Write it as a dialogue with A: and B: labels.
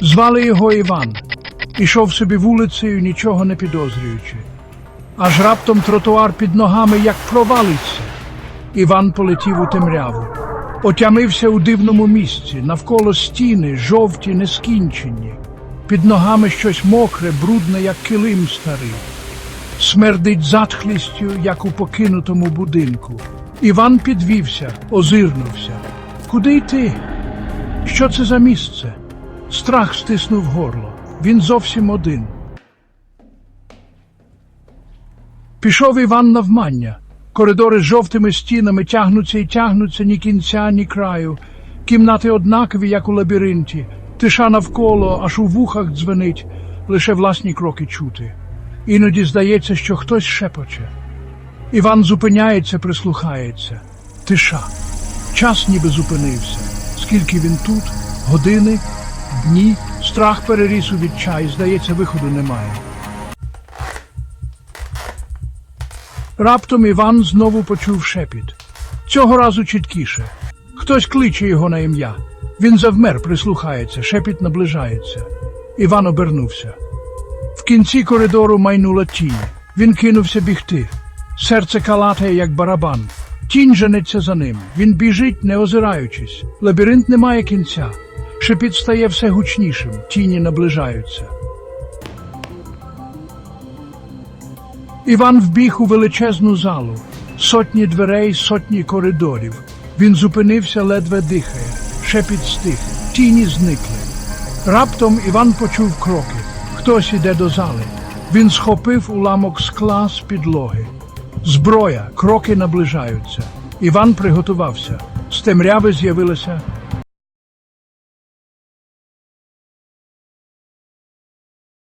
A: Звали його Іван. Ішов собі вулицею, нічого не підозрюючи. Аж раптом тротуар під ногами як провалиться. Іван полетів у темряву. Отямився у дивному місці, навколо стіни, жовті, нескінчені. Під ногами щось мокре, брудне, як килим старий. Смердить затхлістю, як у покинутому будинку. Іван підвівся, озирнувся. Куди йти? Що це за місце? Страх стиснув горло. Він зовсім один. Пішов Іван навмання. Коридори з жовтими стінами тягнуться і тягнуться ні кінця, ні краю. Кімнати однакові, як у лабіринті. Тиша навколо, аж у вухах дзвенить, лише власні кроки чути. Іноді здається, що хтось шепоче. Іван зупиняється, прислухається. Тиша. Час ніби зупинився. Скільки він тут? Години, дні, страх переріс у відчай, здається, виходу немає. Раптом Іван знову почув шепіт. Цього разу чіткіше. Хтось кличе його на ім'я. Він завмер, прислухається, шепіт наближається. Іван обернувся. В кінці коридору майнула тінь. Він кинувся бігти. Серце калатає, як барабан. Тінь женеться за ним. Він біжить, не озираючись. Лабіринт не має кінця. Шепіт стає все гучнішим, тіні наближаються. Іван вбіг у величезну залу, сотні дверей, сотні коридорів. Він зупинився, ледве дихає, шепіт стих, тіні зникли. Раптом Іван почув кроки. Хтось іде до зали. Він схопив уламок скла з підлоги. Зброя, кроки наближаються. Іван приготувався. З темряви з'явилася